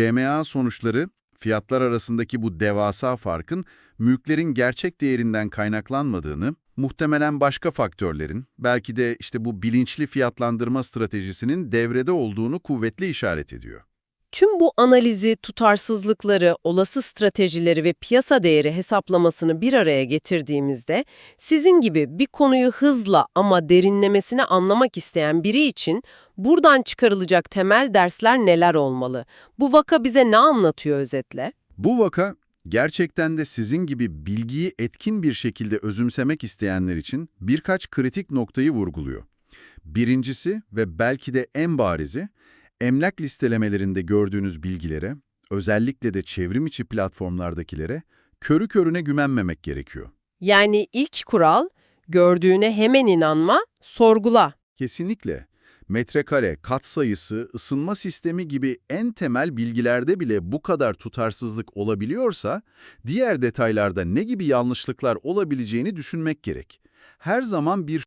GMA sonuçları, fiyatlar arasındaki bu devasa farkın mülklerin gerçek değerinden kaynaklanmadığını, muhtemelen başka faktörlerin, belki de işte bu bilinçli fiyatlandırma stratejisinin devrede olduğunu kuvvetli işaret ediyor. Tüm bu analizi, tutarsızlıkları, olası stratejileri ve piyasa değeri hesaplamasını bir araya getirdiğimizde, sizin gibi bir konuyu hızla ama derinlemesine anlamak isteyen biri için buradan çıkarılacak temel dersler neler olmalı? Bu vaka bize ne anlatıyor özetle? Bu vaka, gerçekten de sizin gibi bilgiyi etkin bir şekilde özümsemek isteyenler için birkaç kritik noktayı vurguluyor. Birincisi ve belki de en barizi, emlak listelemelerinde gördüğünüz bilgilere, özellikle de çevrim içi platformlardakilere, körü körüne güvenmemek gerekiyor. Yani ilk kural, gördüğüne hemen inanma, sorgula. Kesinlikle. Metrekare, kat sayısı, ısınma sistemi gibi en temel bilgilerde bile bu kadar tutarsızlık olabiliyorsa, diğer detaylarda ne gibi yanlışlıklar olabileceğini düşünmek gerek. Her zaman bir